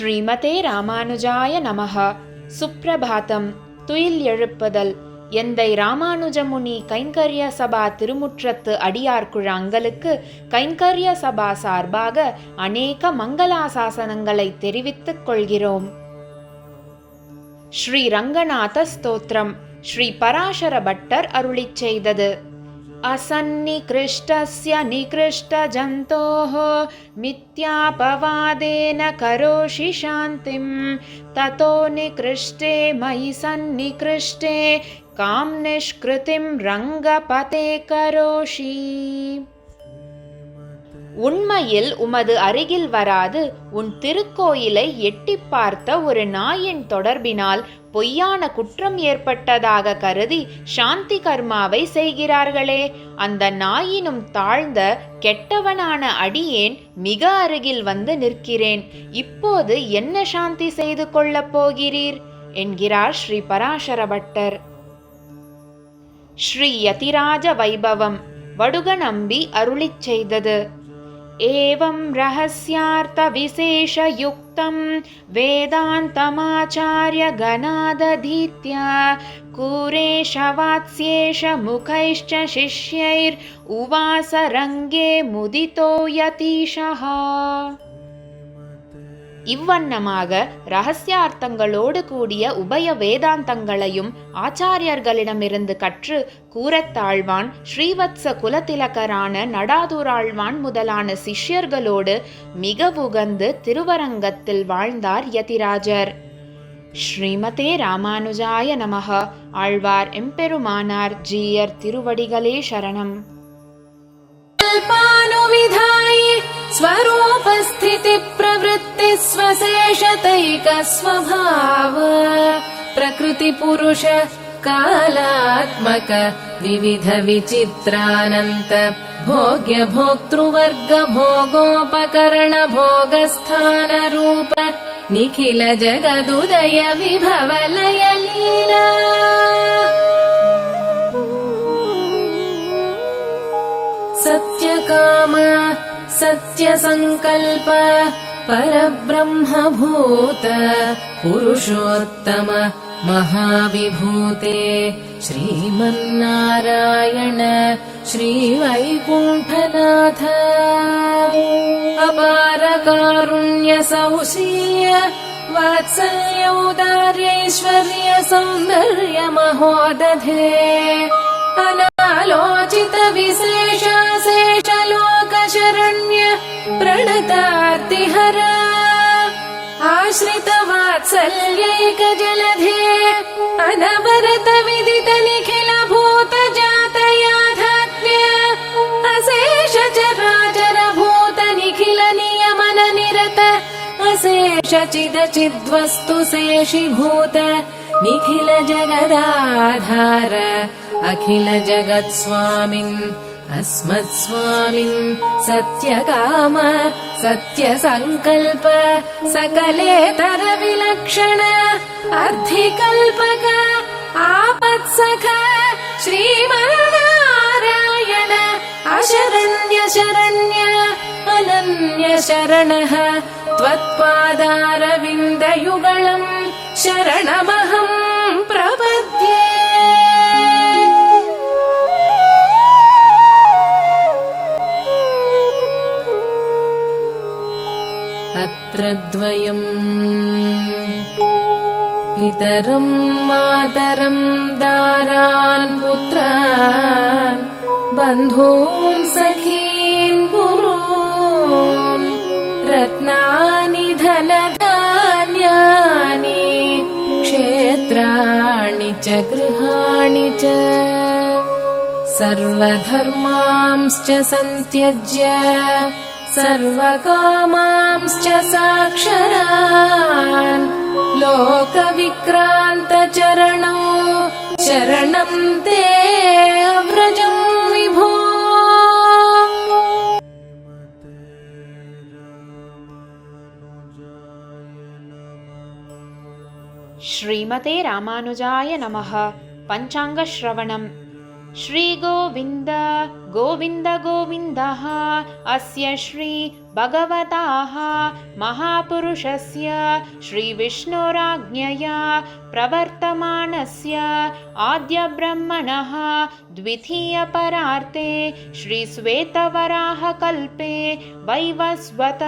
ஸ்ரீமதே ராமானுஜாய நமஹ. சுப்ரபாதம் துயில் எழுப்புதல் எந்தை ராமானுஜமுனி கைங்கரிய சபா திருமுற்றத்து அடியார்குழாங்களுக்கு கைங்கரிய சபா சார்பாக அநேக மங்களாசாசனங்களை தெரிவித்துக் கொள்கிறோம். ஸ்ரீ ரங்கநாத ஸ்தோத்திரம். ஸ்ரீ பராசர பட்டர் அருளிச் செய்தது. असन्निकृष्टस्य निकृष्टजन्तोः मिथ्यापवादेन करोषि शान्तिं ततो निकृष्टे मयि सन्निकृष्टे कां निष्कृतिं रङ्गपते करोषि உண்மையில் உமது அருகில் வராது உன் திருக்கோயிலை எட்டிப் பார்த்த ஒரு நாயின் தொடர்பினால் பொய்யான குற்றம் ஏற்பட்டதாக கருதி சாந்தி கர்மாவை செய்கிறார்களே. அந்த நாயினும் தாழ்ந்த கெட்டவனான அடியேன் மிக அருகில் வந்து நிற்கிறேன். இப்போது என்ன சாந்தி செய்து கொள்ளப் போகிறீர்? என்கிறார் ஸ்ரீ பராசர பட்டர் ஸ்ரீ யதிராஜ வைபவம். வடுக நம்பி அருளிச் செய்தது. ஏவம் ரகசியார்த்த एवं रहस्यार्थविशेषयुक्तं वेदान्तमाचार्यगणादधीत्य कूरेशवात्स्येष मुखैश्च शिष्यैर्उवास रङ्गे मुदितो यतीशः இவ்வண்ணமாக ரகசியார்த்தங்களோடு கூடிய உபய வேதாந்தங்களையும் ஆச்சாரியர்களிடமிருந்து கற்று கூரத்தாழ்வான் ஸ்ரீவத்ச குலதிலகரான நடாதுராழ்வான் முதலான சிஷ்யர்களோடு மிக உகந்து திருவரங்கத்தில் வாழ்ந்தார் யதிராஜர். ஸ்ரீமதே ராமானுஜாய நமக. ஆழ்வார் எம்பெருமானார் ஜீயர் திருவடிகளே சரணம். कल्पानुविधाय स्वरूपस्थितिप्रवृत्ति स्वशेषतैकस्वभाव प्रकृतिपुरुष कालात्मक विविध विचित्रानन्त भोग्य भोक्तृवर्ग भोगोपकरण भोगस्थानरूप निखिल जगदुदय विभव सत्यसङ्कल्प परब्रह्मभूत पुरुषोत्तम महाविभूते श्रीमन्नारायण श्रीवैकुण्ठनाथ। अपारकारुण्यसौशील्य वात्सल्यौदार्यैश्वर्य सौन्दर्य ैक आश्रितवात्सल्यैकजलधे। अनवरत विदित निखिल भूत जातया धात्म्य अशेष चराचर राजर भूत निखिल नियमन निरत अशेषचिदचिद्वस्तु शेषी भूत निखिल जगदाधार अखिल जगत्स्वामिन् स्वामिन् अस्मत्स्वामिन् सत्यकाम सत्यसङ्कल्प सकलेतर विलक्षण अर्धिकल्पक आपत्सख श्रीमन्नारायण अशरण्य शरण्य अनन्य शरणः त्वत्पादारविन्दयुगळम् शरणमहम् प्रपद्ये अत्र द्वयम्। पितरम् मातरम् दारान् पुत्रान् बन्धून् सखीन् गुरून् रत्नानि धनधान्यानि क्षेत्राणि च गृहाणि च। सर्वधर्मांश्च सन्त्यज्य सर्वकामांश्च साक्षरान् लोकविक्रान्तचरणौ श्रीमते रामानुजाय नमः। पञ्चाङ्गश्रवणम् श्रीगोविन्द गोविन्द गोविन्दः अस्य श्री भगवताः महापुरुषस्य श्रीविष्णोराज्ञया प्रवर्तमानस्य आद्यब्रह्मणः द्वितीयपरार्ते श्रीश्वेतवराहकल्पे वैवस्वत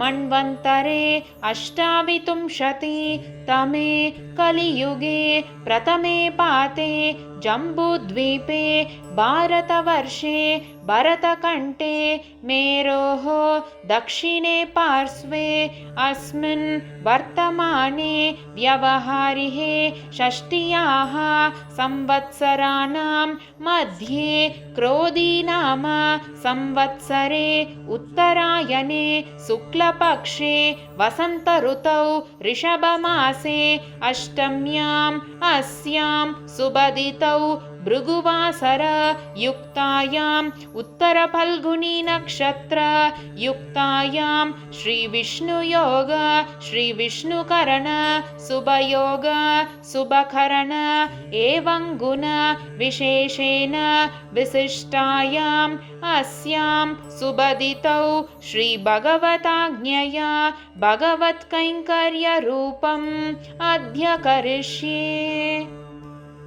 मन्वन्तरे अष्टाविंशति तमे कलियुगे प्रथमे पाते जम्बूद्वीपे भारतवर्षे भरतकण्ठे मेरोः दक्षिणे पार्श्वे अस्मिन् वर्तमाने व्यवहारिहे षष्ट्याः संवत्सराणां मध्ये क्रोधीनाम संवत्सरे उत्तरायणे शुक्लपक्षे वसन्तऋतौ ऋषभमासे अष्टम्याम् अस्यां सुबदितौ भृगुवासर युक्तायाम् उत्तरफल्गुणीनक्षत्र युक्तायां श्रीविष्णुयोग श्रीविष्णुकरण सुभयोगशुभकरणुण विशेषेण विशिष्टायाम् अस्यां सुबदितौ श्रीभगवताज्ञया भगवत्कैङ्कर्यरूपम् अध्यकरिष्ये।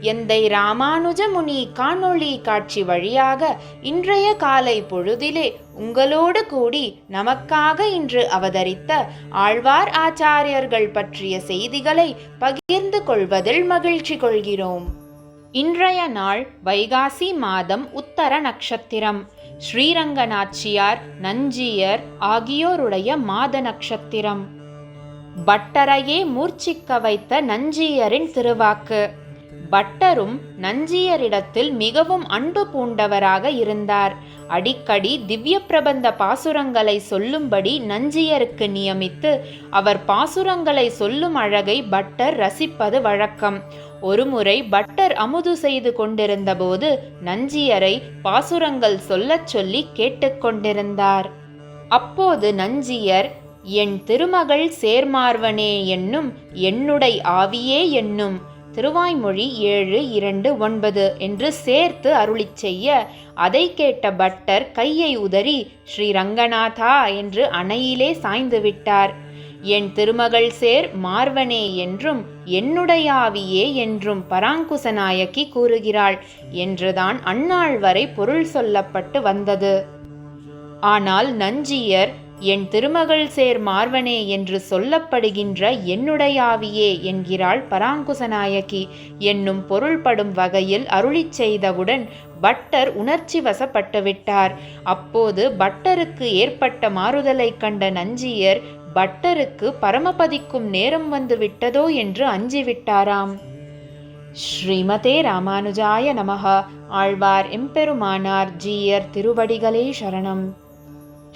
எந்தை ராமானுஜ முனி காணொளி காட்சி வழியாக இன்றைய காலை பொழுதிலே உங்களோடு கூடி நமக்காக இன்று அவதரித்த ஆழ்வார் ஆச்சாரியர்கள் பற்றிய செய்திகளை பகிர்ந்து கொள்வதில் மகிழ்ச்சி கொள்கிறோம். இன்றைய நாள் வைகாசி மாதம் உத்தர நட்சத்திரம். ஸ்ரீரங்கநாச்சியார் நஞ்சியர் ஆகியோருடைய மாத நட்சத்திரம். பட்டரையே மூர்ச்சிக்க வைத்த நஞ்சியரின் திருவாக்கு. பட்டரும் நஞ்சியரிடத்தில் மிகவும் அன்பு பூண்டவராக இருந்தார். அடிக்கடி திவ்ய பிரபந்த பாசுரங்களை சொல்லும்படி நஞ்சியருக்கு நியமித்து அவர் பாசுரங்களை சொல்லும் அழகை பட்டர் ரசிப்பது வழக்கம். ஒருமுறை பட்டர் அமுது செய்து கொண்டிருந்தபோது நஞ்சியரை பாசுரங்கள் சொல்லச் சொல்லி கேட்டுக்கொண்டிருந்தார் அப்போது நஞ்சியர் என் திருமகள் சேர்மார்வனே என்னும் என்னுடை ஆவியே என்னும் திருவாய்மொழி ஏழு இரண்டு ஒன்பது என்று சேர்த்து அருளிச் செய்ய அதை கேட்ட பட்டர் கையை உதறி ஸ்ரீ ரங்கநாதா என்று அணையிலே சாய்ந்து விட்டார். என் திருமகள் சேர் மார்வனே என்றும் என்னுடையாவியே என்றும் பராங்குசநாயக்கி கூறுகிறாள் என்றுதான் அந்நாள் வரை பொருள் சொல்லப்பட்டு வந்தது. ஆனால் நஞ்சியர் என் திருமகள் சேர் மார்வனே என்று சொல்லப்படுகின்ற என்னுடையாவியே என்கிறாள் பராங்குசநாயகி. என்னும் பொருள்படும் வகையில் அருளிச் செய்தவுடன் பட்டர் உணர்ச்சி வசப்பட்டு விட்டார். அப்போது பட்டருக்கு ஏற்பட்ட மாறுதலைக் கண்ட நஞ்சியர் பட்டருக்கு பரமபதிக்கும் நேரம் வந்து விட்டதோ என்று அஞ்சிவிட்டாராம் ஸ்ரீமதே ராமானுஜாய நமக ஆழ்வார் எம்பெருமானார் ஜீயர் திருவடிகளே சரணம்.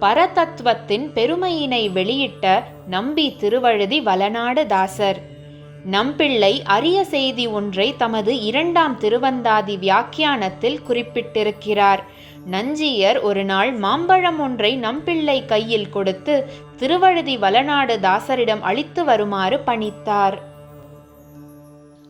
பரதத்துவத்தின் பெருமையினை வெளியிட்ட நம்பி திருவழுதி வலநாடு தாசர். நம்பிள்ளை அரிய செய்தி ஒன்றை தமது இரண்டாம் திருவந்தாதி வியாக்கியானத்தில் குறிப்பிட்டிருக்கிறார். நஞ்சியர் ஒரு நாள் மாம்பழம் ஒன்றை நம்பிள்ளை கையில் கொடுத்து திருவழுதி வலநாடு தாசரிடம் அளித்து வருமாறு பணித்தார்.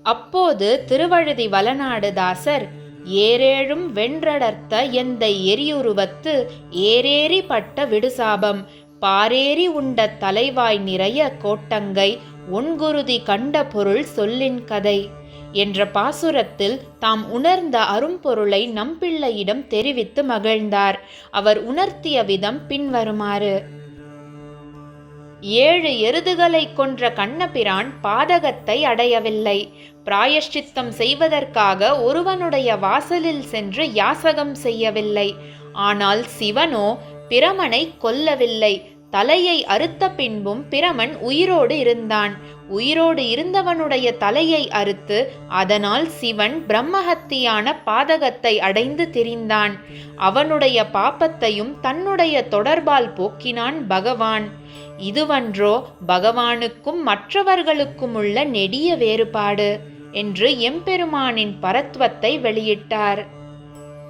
அப்போது திருவழுதி வலநாடு தாசர் ஏரேழும் வென்றடர்த்த எந்த எரியுருவத்து ஏரேறி பட்ட விடுசாபம். பாரேறி உண்ட தலைவாய் நிறைய கோட்டங்கை ஒன்குருதி கண்ட பொருள் சொல்லின் கதை. என்ற பாசுரத்தில் தாம் உணர்ந்த அரும்பொருளை நம்பிள்ளையிடம் தெரிவித்து மகிழ்ந்தார். அவர் உணர்த்திய விதம் பின்வருமாறு. ஏழு எருதுகளை கொன்ற கண்ணபிரான் பாதகத்தை அடையவில்லை. பிராயஷ்சித்தம் செய்வதற்காக ஒருவனுடைய வாசலில் சென்று யாசகம் செய்யவில்லை. ஆனால் சிவனோ பிரமனை கொல்லவில்லை. தலையை அறுத்த பின்பும் பிரமன் உயிரோடு இருந்தான். உயிரோடு இருந்தவனுடைய தலையை அறுத்து அதனால் சிவன் பிரம்மஹத்தியான பாதகத்தை அடைந்து திரிந்தான். அவனுடைய பாப்பத்தையும் தன்னுடைய தொடர்பால் போக்கினான் பகவான். இதுவன்றோ பகவானுக்கும் மற்றவர்களுக்கும் உள்ள நெடிய வேறுபாடு என்று எம்பெருமானின் பரத்வத்தை வெளியிட்டார்.